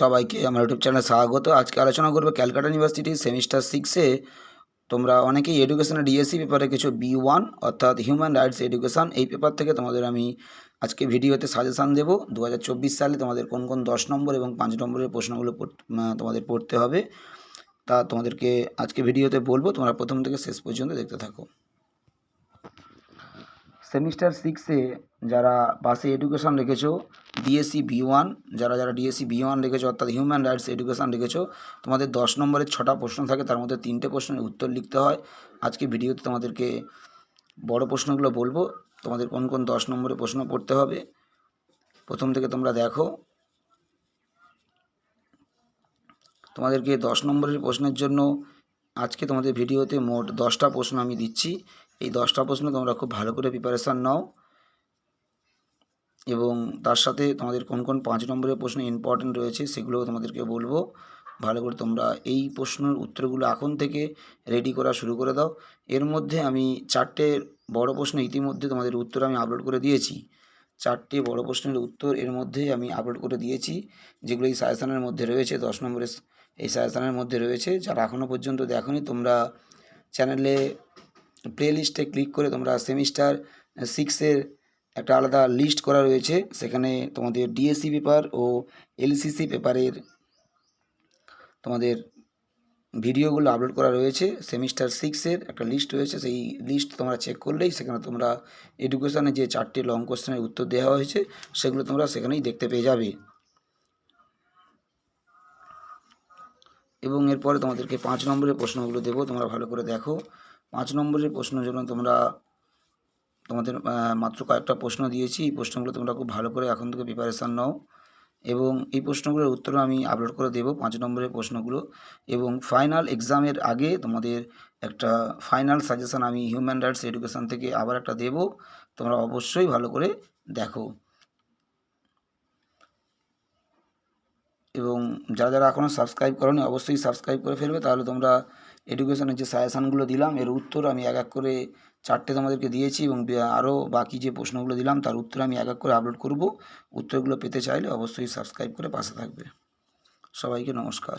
সবাইকে আমার ইউটিউব চ্যানেলে স্বাগত। আজকে আলোচনা করব ক্যালকাটা ইউনিভার্সিটির সেমিস্টার সিক্সে তোমরা অনেকেই এডুকেশনের ডিএসসি পেপারে কিছু বি ওয়ান অর্থাৎ হিউম্যান রাইটস এডুকেশন এই পেপার থেকে তোমাদের আমি আজকে ভিডিওতে সাজেশান দেবো। দু হাজার চব্বিশ সালে তোমাদের কোন কোন দশ নম্বর এবং পাঁচ নম্বরের প্রশ্নগুলো তোমাদের পড়তে হবে। তা তোমাদেরকে আজকে ভিডিওতে বলব। তোমরা প্রথম থেকে শেষ পর্যন্ত দেখতে থাকো। সেমিস্টার সিক্সে যারা পাশে এডুকেশন রেখেছো ডিএসসি বি ওয়ান যারা যারা ডিএসসি বি ওয়ান রেখেছো, অর্থাৎ হিউম্যান রাইটস এডুকেশান রেখেছো, তোমাদের দশ নম্বরের ছটা প্রশ্ন থাকে, তার মধ্যে তিনটে প্রশ্নের উত্তর লিখতে হয়। আজকে ভিডিওতে তোমাদেরকে বড় প্রশ্নগুলো বলব। তোমাদের কোন কোন দশ নম্বরে প্রশ্ন পড়তে হবে, প্রথম থেকে তোমরা দেখো। তোমাদেরকে দশ নম্বরের প্রশ্নের জন্য আজকে তোমাদের ভিডিওতে মোট দশটা প্রশ্ন আমি দিচ্ছি। এই দশটা প্রশ্ন তোমরা খুব ভালো করে প্রিপারেশান নাও। এবং তার সাথে তোমাদের কোন কোন পাঁচ নম্বরের প্রশ্ন ইম্পর্টেন্ট রয়েছে সেগুলোও তোমাদেরকে বলব। ভালো করে তোমরা এই প্রশ্নের উত্তরগুলো এখন থেকে রেডি করা শুরু করে দাও। এর মধ্যে আমি চারটে বড় প্রশ্ন ইতিমধ্যে তোমাদের উত্তর আমি আপলোড করে দিয়েছি। চারটে বড় প্রশ্নের উত্তর এর মধ্যেই আমি আপলোড করে দিয়েছি, যেগুলো এই সাজেশানের মধ্যে রয়েছে, দশ নম্বরের এই সাজেশানের মধ্যে রয়েছে। যারা এখনও পর্যন্ত দেখোনি, তোমরা চ্যানেলে প্লে লিস্টে ক্লিক করে তোমরা সেমিস্টার সিক্সের একটা আলাদা লিস্ট করা রয়েছে। সেখানে তোমাদের ডিএসসি পেপার ও এলসিসি পেপারের তোমাদের ভিডিওগুলো আপলোড করা রয়েছে। সেমিস্টার সিক্সের একটা লিস্ট রয়েছে। সেই লিস্ট তোমরা চেক করলেই সেখানে তোমরা এডুকেশানে যে চারটে লং কোশ্চেনের উত্তর দেওয়া হয়েছে, সেগুলো তোমরা সেখানেই দেখতে পেয়ে যাবে। এবং এরপরে তোমাদেরকে পাঁচ নম্বরের প্রশ্নগুলো দেবো। তোমরা ভালো করে দেখো। পাঁচ নম্বরের প্রশ্ন জন্য তোমরা তোমাদের মাত্র কয়েকটা প্রশ্ন দিয়েছি। এই প্রশ্নগুলো তোমরা খুব ভালো করে এখন থেকে প্রিপারেশান নাও এবং এই প্রশ্নগুলোর উত্তর আমি আপলোড করে দেব পাঁচ নম্বরের প্রশ্নগুলো এবং ফাইনাল এক্সামের আগে তোমাদের একটা ফাইনাল সাজেশান আমি হিউম্যান রাইটস এডুকেশান থেকে আবার একটা দেব। তোমরা অবশ্যই ভালো করে দেখো। এবং যারা যারা এখনও সাবস্ক্রাইব করোনি, অবশ্যই সাবস্ক্রাইব করে ফেলবে। তাহলে তোমরা এডুকেশনের যে সাজেশানগুলো দিলাম, এর উত্তর আমি এক এক করে চারটে তোমাদেরকে দিয়েছি এবং আরও বাকি যে প্রশ্নগুলো দিলাম, তার উত্তর আমি এক এক করে আপলোড করব। উত্তরগুলো পেতে চাইলে অবশ্যই সাবস্ক্রাইব করে পাশে থাকবে। সবাইকে নমস্কার।